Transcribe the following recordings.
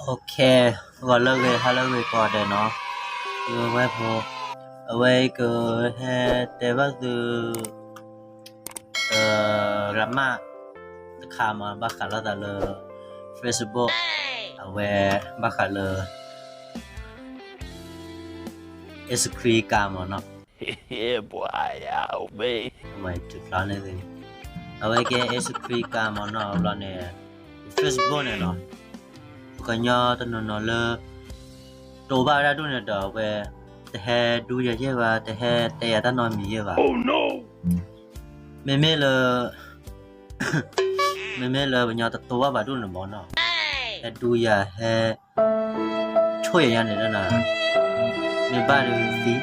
โอเควอนเลิกเลยถ้าเลิกเลยก่อนเดี๋ยวเนาะเออไม่พอเอาไว้ก็แค่แต่ว่าคือเอ่อรัมมาคามาบักขาราตาเลอเฟซบุ๊กเอาไว้บักขาเลอเอสครีกามเนาะเฮ้ยบัวยาวไปทำไมจุดร้อนเลยเอาไว้แกเอสครีกามเนาะร้อนเนี่ยเฟซบุ๊กเนี่ยเนาะကညာတနနလတောဘာရတုန်တော်ပဲတဟဲဒူရရဲ့ပါတဟဲတရတနော်မီရဲ့ပါ Oh no မေမေလမေမေလဘညာတတောဘာတုန်မောနော်အဒူရဟဲချွေရရနေတဲ့နာမေပါရစီ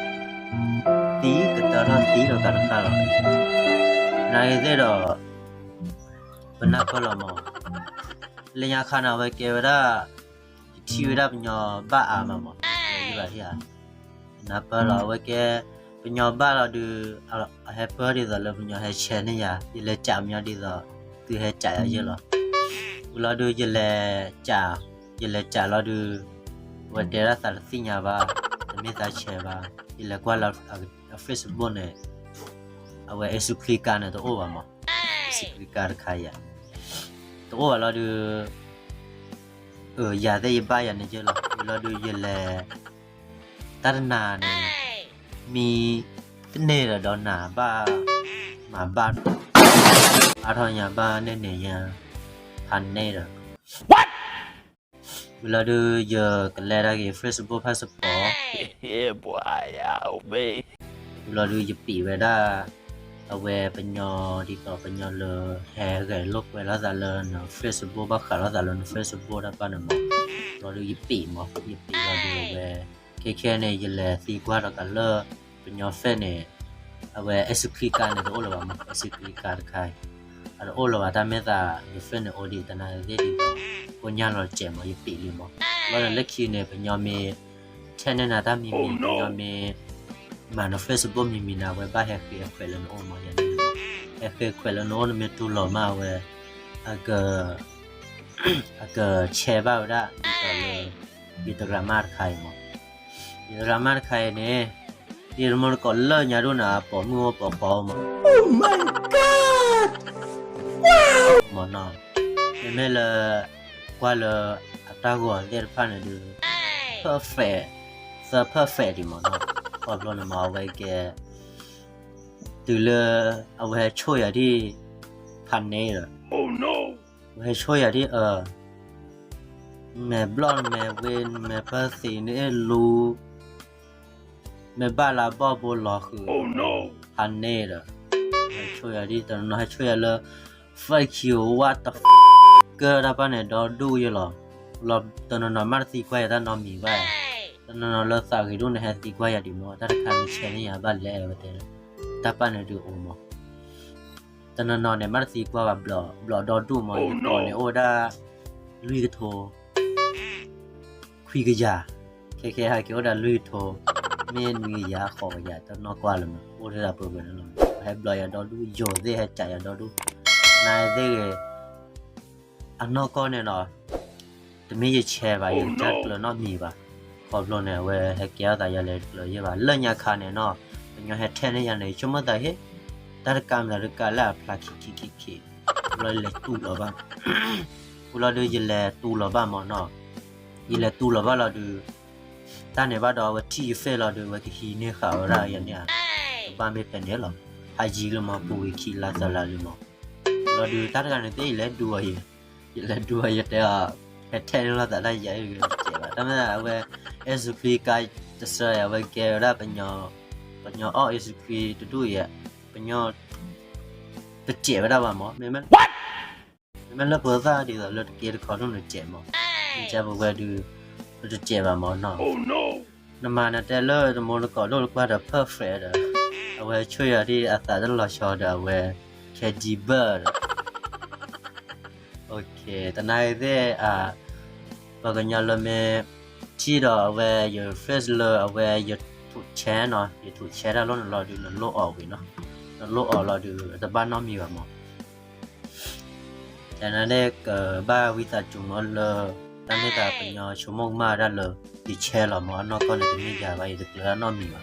တီကတရတီတော့တရခါတော့နိုင်သေးတော့ဘနာကလောမောလညာခနာဝကေဝရတီဝရပညောဘာအာမမောဒီပါဟိယနာပါလာဝကေပညောဘာလာဒူအဟပရီဇာလပညောဟဲချဲနေယာဒီလက်ချာမြောဒီဇောသူဟဲချာရရလောဘူလာဒူဂျလေချာဂျလေချာလာဒူဝတေရာသလစိညာဘာမေသာချဲဘာဒီလက်ကွာလာဖက်စ်ဘွန်နဲ့အဝဲအစုခလီကာနဲ့တော့အိုဘာမောစုခလီကာခါယာโอ้เราดูเออ อย่าได้ยินบ้าอย่างนี้เยอะหรอกเราดูเยลแลตั้งนานเนี่ยมีเน่เหรอดอนหนาบ้าหมาบ้าน อาทอยาบ้าเน่เนี่ยพันเน่เหรอเราดูเยอะกันแล้วได้ Facebook Passport เฮ้ยบัวยาเไปเวาดูเยอปีไว้ได้အဝဲပညောဒီကပညောလဟဲကဲလောကဝဲလာဇာလန် Facebook ဘာခါလာဇာလန် Facebook ဒါပနမတော်လူယပိမယပိလာဒီဝဲခဲခဲနဲ့ရလဲစီကွာတော့ကလပညောဖဲနဲ့အဝဲ SQ ကနေတော့လောမ SQ ကာခိုင်အဲ့တော့လောဒါမဲ့သာဒီဖဲနဲ့ audit တနာရေးဒီကိုညာတော့ကျဲမယပိလီမလောလက်ခီနဲ့ပညောမေချန်နနာဒါမီမီပညောမေมานเฟซบุ๊กมีมีนาเว็บ้าแฮกเกอร์แคลนโอมาอย่างนี้แฮกเกอร์แคลนโอนเมตุหล่อมาเวยอาเกอร์อาเกอร์แชร์บ้าได้มีแต่เลยมีแต่กระมารใครมั้งมีกรามารใครเนี่ยยี่รมันก็เลิกยารุ่นน่ะปอมือปอปอมั้งโอ้ม m ก g อดว้าวมันน้องเมื่อกว่าเลยอัตราก่อนเดือดพันเดือดฟ e r f e c t the perfect มันน้องพอพอนมาไว้แกตือเลอเอาไว้ช่วยอะที่พันเนอรอโอ้ no ไว้ช่วยอะที่เออแม่บลอนแม่เวนแม่ภาษีนี่รู้แม่บ้าลาบอบนหลอคือ โอ้ no พันเนอร์ช่วยอะที่ตอนน้อยช่วยอะเลยไฟคิวว่าตะเกิดอะไรเนี่ยดอดูยี่หรอเราตอนน้อยมาสี่ขวบแต่น้องมีไว้နော်လောစာကြီးတို့နဲ့ဟက်တီကွာရဒီမောတရခါမချင်ရပါလဲဘတဲ့တပနဲ့တူအောင်မောတနနော်နဲ့မရစီကွာပါဘလော့ဘလော့ဒေါ်တူမောတော့နဲ့အော်ဒါလူကထောခွေကရခဲခဲဟာကျော်ဒါလူထောမင်းနီရခေါ်ရတနော်ကွာလမအော်ဒါပရိုဂရမ်လမဟဲဘလော့ရဒေါ်တူဂျိုဇေဟဲချာရဒေါ်တူနိုင်သေးအနောက်ကောနဲ့တော့တမင်းရချဲပါရတက်လို့တော့မြည်ပါ problem နဲ့ဝဲဟက်ကရတာရလဲလို့ရပါလညာခါနဲ့နော်ညဟက်ထဲနဲ့ရနေချမတာဟဲတာကမ်လာကလာဖလာခိခိခိခိလော်လေတူလောပါဘူလာဒီလေတူလောပါမနော်ဒီလေတူလောပါလာဒီတန်နေပါတော့ဝတီဖဲလာဒီဝတီနေခါရရညာဘာမေပန်ရလောအကြီးလမပူခိလာစလာလမလော်ဒီတာကနေတေးလေဒူရရလေဒူရတဲ့ဟက်ထဲလာတာလိုက်ရရကျေပါဒါမှမဟုတ် SUP kai ta sa ya ba ke ra pa nyo pa nyo o SUP tu tu ya pa nyo ta che ba da ba mo me me what me me la pa sa di da la ke de ko no ne che mo che ba ba du tu che ba mo no oh no nó mà nó te lơ nó mo nó ko à, lo qua da perfect da awe chui ya di a sa da lo sho da we ke di bird ok chi đó về giờ Facebook về giờ thuộc chế nó giờ thuộc chế đó luôn là được nó lỗ ở với nó nó lỗ ở là được tập ban nó nhiều mà cho nên đây cả ờ, ba vi ta chúng nó là, ta mới ta phải nhờ số mong mà ra lờ thì chế là mà nó còn được mi già vậy được là nó nhiều, vào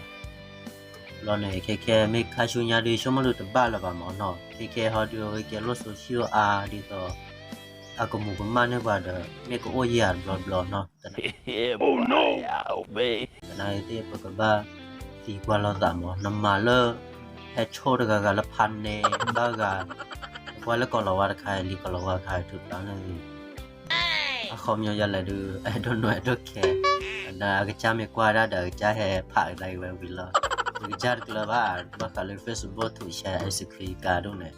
lo này cái cái mấy khách chú nhà đi số mà được tập ba là vào mà nó cái cái họ được cái lỗ số siêu à đi rồi aku mau kemana pada ini ke oh iya bla bla no oh no karena itu ya pekerba si gua lo tak mau nama lo eh cow dega gak lepan nih baga gua lo kalau war kai li kalau war kai tuh tanah ini aku mau jalan dulu eh don't know I don't care ada kerja me kuara ada kerja he pak lagi bla bla kerja kalau bah maka lo Facebook tuh share ice cream kado nih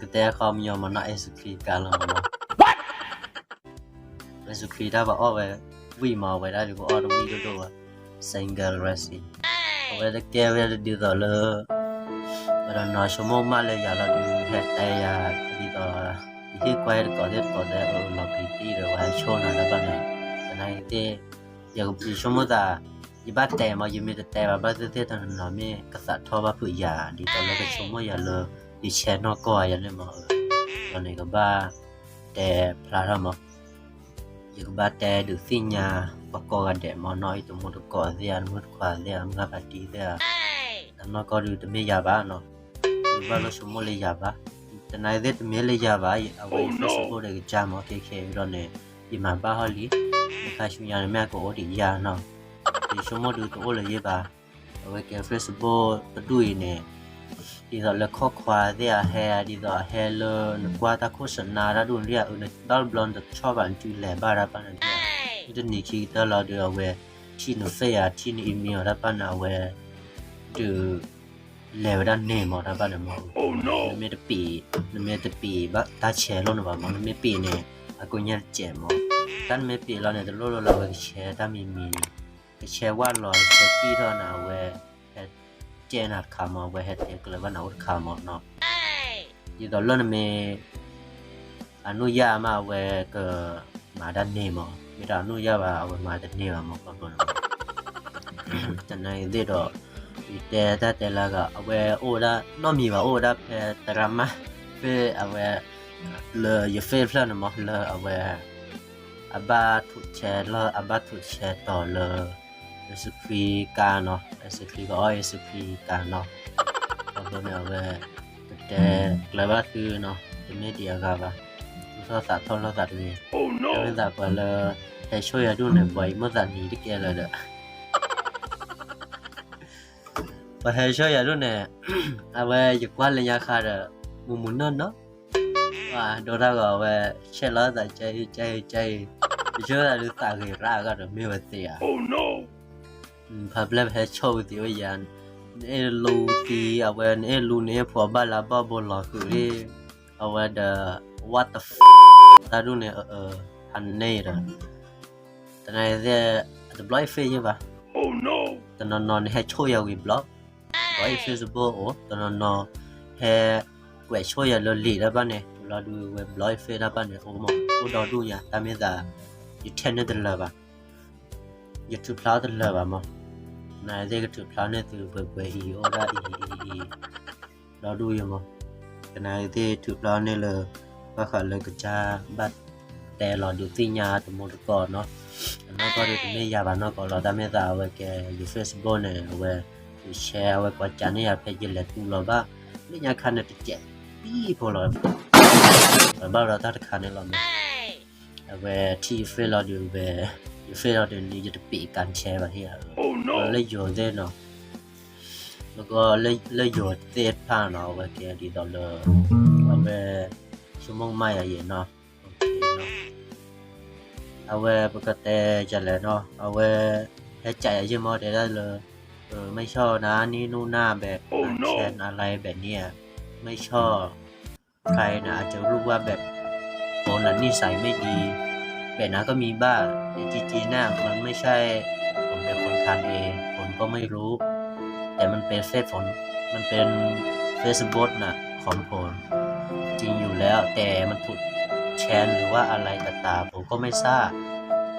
cái tia không nhiều mà nó Ezuki cả là mà Ezuki đã bảo về vì mà về đây thì có ở đâu đi đâu đâu single racing về đây kia về đây đi rồi lơ và đó nói số mông mà là giờ là đi hết tay à đi rồi khi quay có thể có thể ở lọc thì đi rồi và show nào đó bạn này cái này thì giờ cũng chỉ số mông ta ยี่บ้าแต่มายืมมีแต่แต่บ้าเตี้ยๆทางนั้นเนาะมีกษัตริย์ทอบ้าผือหยาดีตอนเราก็ชมว่าอย่าเลิกဒီ channel ကိုရလည်းမဟုတ်ဘူးနေကဘာတဲဖလာရမယကဘာတဲဒုစညာပကောကတဲ့မနော်တမှုတကောဇယန်မှုခွာဇယန်ငါပါတီဇယအမကောဒီတမေရပါနော်ဘာလို့စမလေးရပါတနိုင်တဲ့တမေလေးရပါအဝေး Facebook တွေကဂျမ် okay ခဲရောနေဒီမှာပါဟောလီခါရှင်ရမြတ်ကိုဒီရနော်ဒီစမတို့တို့လည်းရပါအဝေးက Facebook တူရင်းနေ izo le kho khwa de a he a di do hello kwa ta khu san na ra dun ria un dal blond cho ban tu le ba ra ban de de ni ki ta la de we chi no se ya chi ni mi ra ban na we de le ra ne mo ra ban mo oh no me de pi me de pi ba ta che lo no ba mo me pi ne a ko nya che mo tan me pi lo ne de lo lo la we che ta mi mi che wa lo che chi ro na we จนัดขามาเวทเทียกเลยว่าหนาวขามาเนาะยี่ตอลล่นเมอนุญามาเวก็มาดันนี่มั้งมีแต่อนุญาว่าเวมาดันนี่มั้งก็โดนจันไหนที่ดอกแต่แต่ละก็เวโอ้ละน้องมีว่าโอ้ละเป็นตระมัดเพื่อเอวเลยยี่เฟรนมั้งเลยเอาวอาบาทุเชลอาบาทุเชตต่อเลย Africa no Africa oh Africa no ဘာလို့လဲဝဲတဲ့ clever သူနော်ဒီမေဒီယာကပါသောသာသောလာတာတွေ Oh no ဒါပါလေအရှိုးရတို့နဲ့ဘာမှသာနေတကယ်လားတော့ဘာဟဲရှိုးရတို့နဲ့အဝဲရကွာလရခါတော့မမနော်နော်ဟာဒေါ်တာကဝဲချက်လာတာကြဲကြဲကြဲကျောရလူစာကြီးရာကတော့မေဝသေးရ Oh no public health show ti o yan e lu ti awen e lu ne pho ba la ba bo la ku ri awa da what the f ta du ne uh han ne ra ta ne the the blind face ye ba oh no ta no no he show ya we block blind face bo o ta no no he we show ya lo li da ba ne lo du we blind face da ba ne o mo o do du ya ta me da you tend to love YouTube လာတယ်လာပါမှာ나에게도플라네트베베히오라이이라도요모나에게도플라네르바칼레그자바때로루티냐도모르고너나가도네야바나걸어담에다왜게유페이스북에왜 share ဝကချန်ရဖဲကြလက်ကူလောပါမိညာခါနဲ့တကြပြီးပေါ်လာဘာဘာတော့တခါနဲ့လောမယ်အဝဲ ठी ဖဲလောဒီဘဲเฟรเดนี่จะปีการแชร์บาที่อะแลยโยอดเนาะแล้วก็เล้วยอดเซตผ้าเนาะว่าแกดีตอลเลอร์เอาไปชุ่มงไม่อะไรเนาะโอเาะเอาไปปกติจะแล้เนาะเอาไว้แค่ใจยืมมอได้เลยเออไม่ชอบนะ นี่นู่นหน้าแบบแชร์อะไรแบบเนี้ยไม่ชอบใครนะอาจจะรู้ว่าแบบคนนั้นนใส่ไม่ดีเบีนะ ก็มีบ้างต่จีจีน่ามันไม่ใช่ผมเป็นคนทานเองผมก็ไม่รู้ แต่มันเป็นเฟซผมมันเป็นเฟซบุ๊กนะของผมจริงอยู่แล้วแต่มันถูกแชร์หรือว่าอะไรต่างๆผมก็ไม่ทราบ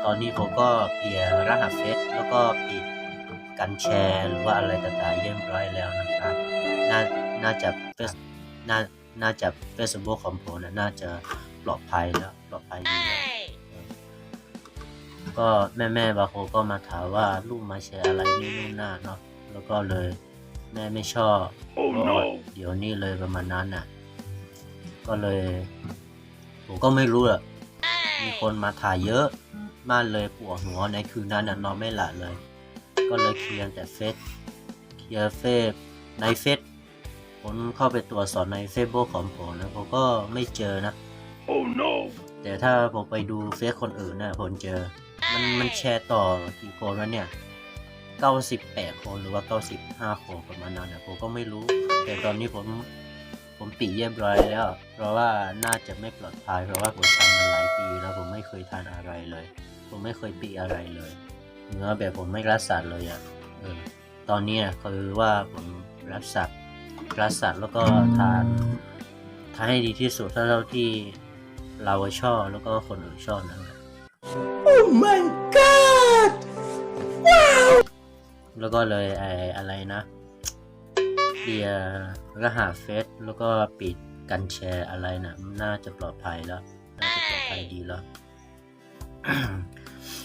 ตอนนี้ผมก็เปลี่ยนรหัสเฟซแล้วก็ปิดการแชร์ หรือว่าอะไรต่างๆเยี่ยมร้อยแล้วนะครับ น่าน่าจะเฟซน่าน่าจะเฟซบุ๊กของผมนะน่าจะปลอดภัยแล้วปลอดภัยดีแล้วก็แม่แม่บางคนก็มาถามว่าลูกมาแชร์อะไรนี่นู่นน่าเนาะแล้วก็เลยแม่ไม่ชอบ oh, no. เดี๋ยวนี้เลยประมาณนั้นอ่ะ ก็เลยผมก็ไม่รู้อะมีคนมาถ่ายเยอะมากเลยปวดหัวในคืนนั้นนอนไม่หลับเลย ก็เลยเคลียร์แต่เฟซเคลียร์เฟซในเฟซผมเข้าไปตรวจสอบในเฟซบุ๊กของผมนะผมก็ไม่เจอนะ oh, no. แต่ถ้าผมไปดูเฟซคนอื่นน่ะผมเจอมันมันแชร์ต่อกี่คนวล้วเนี่ยเก้าสิบแปดคนหรือว่าเก้าสิบห้าคนประมาณนั้นนะผมก็ไม่รู้ แต่ตอนนี้ผม ผมปิดเรียบร้อยแล้ว เพราะว่าน่าจะไม่ปลอดภัยเพราะว่าผมทำมาหลายปี แล้วผมไม่เคยทานอะไรเลย ผมไม่เคยปีอะไรเลย เนื้อแบบผมไม่รักสาเลยอะ่ะเออ ตอนนี้คือว่าผมรักสารักสาแล้วก็ทานทานให้ดีที่สุดเท่าที่เราชอบแล้วก็คนอื่นชอบนะครับ my god ว้าวแล้วก็เลยไออะไรนะเดียรหาเฟซแล้วก็ปิดกันแชร์อะไรนะน่าจะปลอดภัยแล้วน่าจะปลอดภัยดีแล้ว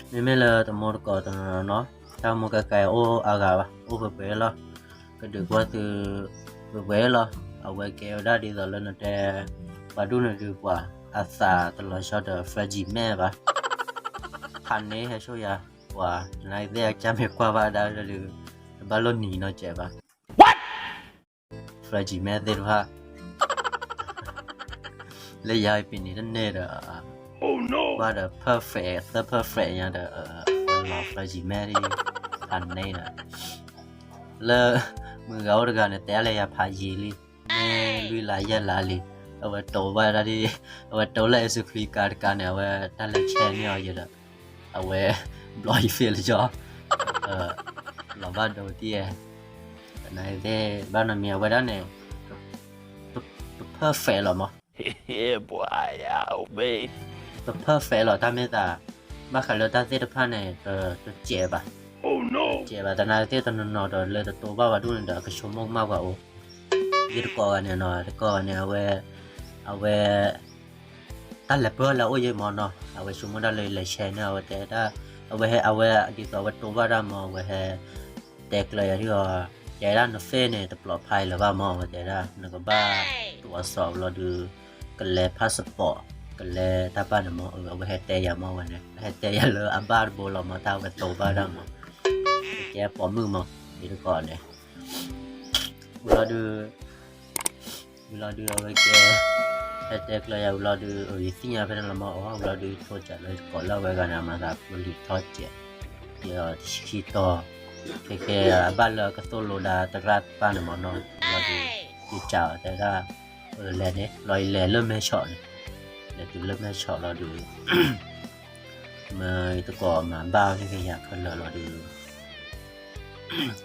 ไม่ไม่เลยตมดก่อตอนนั้นเนาะถ้ามกไกโอ้อากาวะโอ้เปเๆลก็ดึกว่าคือเปเๆล้วเอาไว้เกลได้ดีตอลอดนะแต่ปาดูน่ดีกว่าอาสาตลอดชอบเดอะฟรจิแม่ปะพันนี้ฮะช่วยว่าในเดียจะมีความว่าดาวหรือบอลนีนอเจ็บ What ฟราจิแม่เดือดว่าเลยยายปีนี้ท่านเนี่ยเหรอ no ว่าเดอะเพอร์เฟกต์เดอะเพอร์เฟกต์ยังเดอะเออมาฟราจิแม่ที่พันนี้นะแล้วมือเขาเด็กกันเนี่ยแต่เลยยาพายีลีแม่ลุยลายยาลาลีเอาไว้โตว่าว้ไดีเอาไว้โตเลยสุขีการกันเนี่ยเอาไว้ท่านเลยแชร์นี่เอาเยอะเวบลอยเฟลจอเออลาบ้านดูที่เอในเดบ้านมีเอาไว้ด้านเนี่ยเพอร์เฟลหรอมะเฮ้ยบัวยาวเบ้เพอร์เฟลหรอท่านเมตา้านขายเราตั้งเสื้อผ้าเนี่ยเออจะเจ็บอ่ะโอ้ no เจ็บอ่ะแต่นาเสื้อตันนอนเดินเลยตัวบ้าว่าดูนี่เดี๋ก็ชมมากมากกว่าอู้ยืดก่อเนี่ยนอนแล้วก็เนี่ยเอาไว้เอาไว้ตั้งแต่เพื่อเราโอ้ยมอเนาะเอาไว้ชุมนันเลยเลยแชร์เนเอาไว้แต่ถ้าเอาไว้ให้เอาไว้ดีกว่าวัดตัวว่าเรามองไว้ให้แตกเลยที่ว่าใจด้านเฟ่เนี่ยแต่ปลอดภัยหรือว่ามองไว้แต่ด้านนึบ้่าตรวจสอบเราดูกันแลพาสปอร์ตกันแลถ้าบ้านมองเอเอาไว้ให้แต่อย่ามองวันนี้ให้แต่อย่าเลยอันบ้านโบเรามาเท่ากันตัวบ้านดังมอแกปอมือมองดีก่อนเนี่ยเราดูเราดูเอาไว้แกแต่เด็เราเราดูอีสิ่งอะไรนั่นละมั้าว่าเราดูทอดเจ็ดเลยก่อนเล่าไว้กันนะมาครับเราดูทอดเจ็ดเดี๋ยวชิคิโตะเคเคบ้านเราก็โนโลดาตระกร้าหนึ่งมอนอนเราดูดีจ้าแต่ถ้าเออแลนเนสลอยแลนเริ่มไม่ชอบเลยเดี๋ยวดูเริ่มไม่ชอบเราดูมาตะกอหมาบ้าที่อยากคันเราเราดู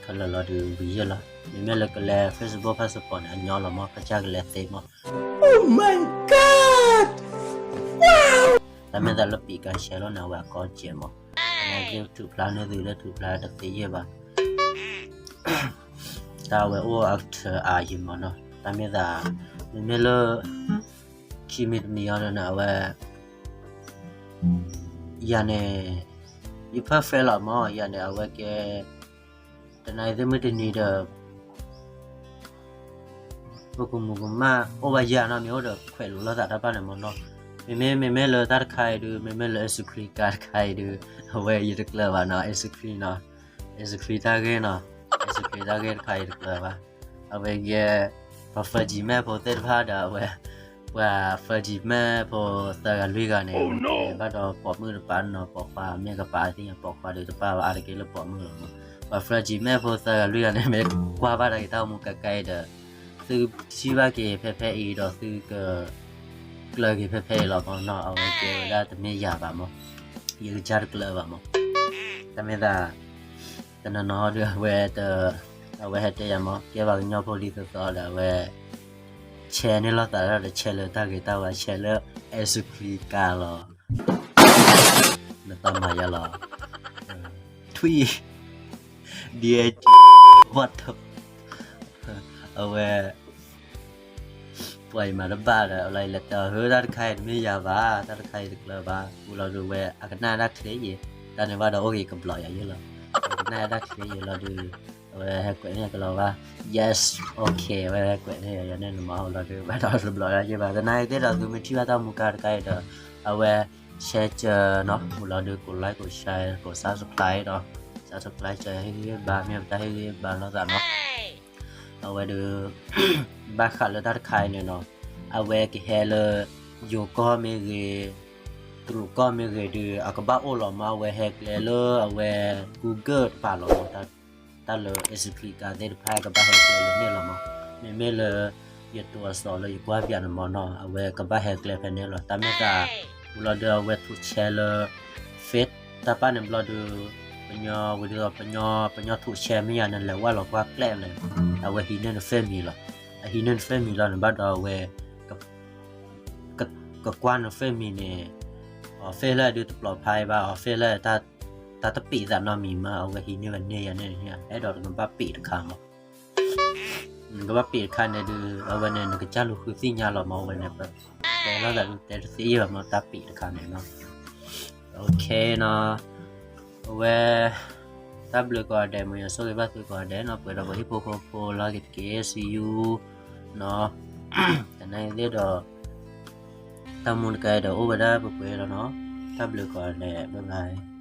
คันเราเราดูวิ่งละไม่แม่เราก็แลนเฟซบุ๊กพาสปอร์ตเนี่ยย้อนเรามาพัชรกันแลนเต็มหมด my god! แต่เมื่อเราปีกันเชลโลนาว่าก็เจียมอ่ะเรียกถูกพลาดใรืูแลถูกพลาดตัดเสียบ้างตาเวออัตอาหิมันเนาะแต่เมื่อเราเมื่อเราชีวิตมีอะไรนะว่ายันเนี่ยยิ่งพัฒนล์มั้งยันเนี่ยเอาไว้แก่แต่ในเรื่องมือทีนี่เด้อ buku muku ma oba ya na mi odo kwe lo la ta pa ne mo no me me me me lo tar khai du me me lo su kri kar khai du we yi de kla ba na su kri na su kri ta ge na su kri ta ge khai de kla ba a we ye pa fa ji me po ter pha da we wa fa ji me po ta ga lui ga ne ba do po mu de pa no po pa me ga pa ti po pa de pa ba a de ke lo po mu lo ba fa ji me po ta ga lui ga ne me kwa ba da ta mu ka kai de သူရှိပါကေဖဲဖဲအီတော့သူကကလကေဖဲဖဲလောက်ပေါ့နော်အောင်ကေလာတမင်ရပါမောဒီကြရကလပါမောတမင်သာတနနော်တွေဝဲတဲ့အဝဲတဲ့ရမောကေပါညောပိုလီဆိုတော့လာဝဲ channel လောက်တာတော့ channel တာကေတာဝါ channel အစခရီကာလောနတမရလောထွီဒီအဝတ်เอาไ e ปไปมาลำบ้ากอะไรและแต่เฮ้ยด้านใครไม่ยาบ้าด้านใครถึกลยบ้ากูเราดูไวอากันหน้าดักเสียยด้านในว่าเราโอเคกับปลอยอย่างเงี้ยเราหน้าดักเคลียเราดูเวลาแฮกเกอเนี่ยก็เราว่า yes โอเคเวลาแฮกเกอร์เนี่ยอย่างนั้นมาเราดูว่าเราปล่อย่อะไรบ้าแต่ในที่เราดูมันที่ว่าต้องมุการใครเด้อเอาไว้แชร์เจอเนาะเราดูกดไลค์กดแชร์กดซับสไครต์เนาะซับสไครต์จะให้เรียบบ้างไม่ได้ให้เรียบบ้างแล้จะเนาะเอาไว้ดูบัคาร์ดัดคายเนี่ยเนาะเอาไว้กี่เฮลอยู่ก็ไม่เรตรูก็ไม่เรดูอากบ้าโอหลอมาเอาไว้แฮกเลเลอเอาไว้กูเกิลป่าหลอมตัดตัดเลยเอสพีการเดินไปกับบ้าแฮกเลเล์เนี่ยหละมไม่ไม่เลยยตัวสอเลยกว่าพี่อันมอนอเอาไว้กับบ้าแฮกเลเลอร์เนี่ยหรอแต่ไมื่อกาเราเดาไว้ทุกเชลเฟสแต่ป้าเนี่ยเราดูปัญญาวิธีปัญญาปัญญาถูกแชร์ไม่ยานั่นแหละว่าเราว่าแกล้งเลยเอาไว้ฮีเนนเฟมีหรอเอฮีเนนเฟมีเราในบ้านเราเวกับกับกับกว้านเฟมีเนี่ยออเฟลเลอร์ดูปลอดภัยบ้าออเฟลเลอร์าา้าตะปีจากนอมีมาเอาไว้ฮีเนวันเนียเนี่ยเนี่ยไอดอกมันบ้าปีตะคางหรอก็ว่าปีคันเนี่ยดูเอาวันเนี้ยก็จ้าลูกคือสิ่งยาหล่อมาวันเนี้ยแบบแต่เราแต่แต่สิ่งแบบมันตดปีตะคางนเนาะโอเคเนาะ where tablo ko ade mo yo so le ba ko ade no pero bo hipo ko po la ke KSU no tanai le do tamun kai do obada bo pe lo no tablo ko ade bye bye